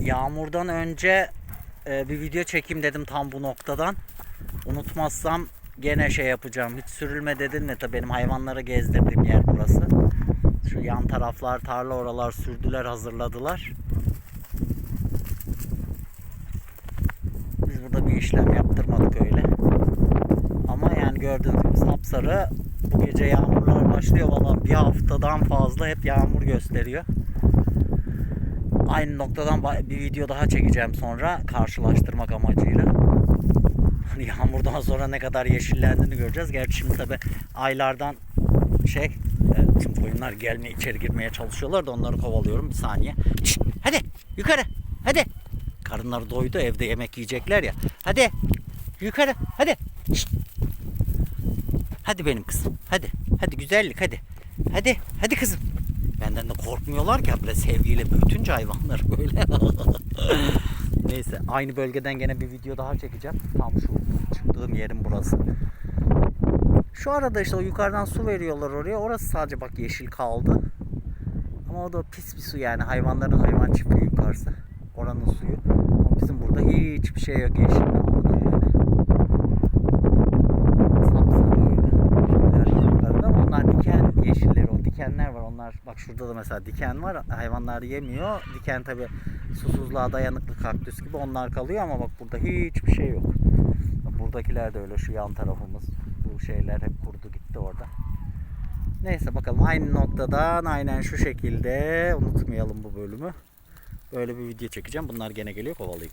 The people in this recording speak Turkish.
Yağmurdan önce e, bir video çekeyim dedim tam bu noktadan. Unutmazsam gene şey yapacağım. Hiç sürülme dedin mi? Tabii benim hayvanları gezdirdiğim yer burası. Şu yan taraflar tarla oralar sürdüler hazırladılar. Biz burada bir işlem yaptırmadık öyle. Ama yani gördüğünüz gibi sapsarı bu gece yağmurlar başlıyor. Valla bir haftadan fazla hep yağmur gösteriyor. Aynı noktadan bir video daha çekeceğim sonra karşılaştırmak amacıyla. Hani yağmurdan sonra ne kadar yeşillendiğini göreceğiz. Gerçi şimdi tabi aylardan şey e, şimdi koyunlar gelmeye içeri girmeye çalışıyorlar da onları kovalıyorum bir saniye. Şşt, hadi yukarı hadi. Karınları doydu evde yemek yiyecekler ya. Hadi yukarı hadi. Şşt. Hadi benim kızım hadi. Hadi güzellik hadi. Hadi hadi kızım. Benden de korkmuyorlar ki böyle sevgiyle büyütünce hayvanlar böyle. Neyse aynı bölgeden gene bir video daha çekeceğim. Tam şu çıktığım yerin burası. Şu arada işte o yukarıdan su veriyorlar oraya. Orası sadece bak yeşil kaldı. Ama o da pis bir su yani. Hayvanların hayvan çiftliği yukarısı. Oranın suyu. Ama bizim burada hiçbir şey yok yeşil kalmadı yani. Sapsarı öyle. Şeyler yukarıda ama onlar diken yeşilleri o dikenler var. Onlar bak şurada da mesela diken var. Hayvanlar yemiyor. Diken tabi susuzluğa dayanıklı kaktüs gibi onlar kalıyor ama bak burada hiçbir şey yok. Buradakiler de öyle şu yan tarafımız. Bu şeyler hep kurdu gitti orada. Neyse bakalım aynı noktadan aynen şu şekilde unutmayalım bu bölümü. Böyle bir video çekeceğim. Bunlar gene geliyor kovalayayım.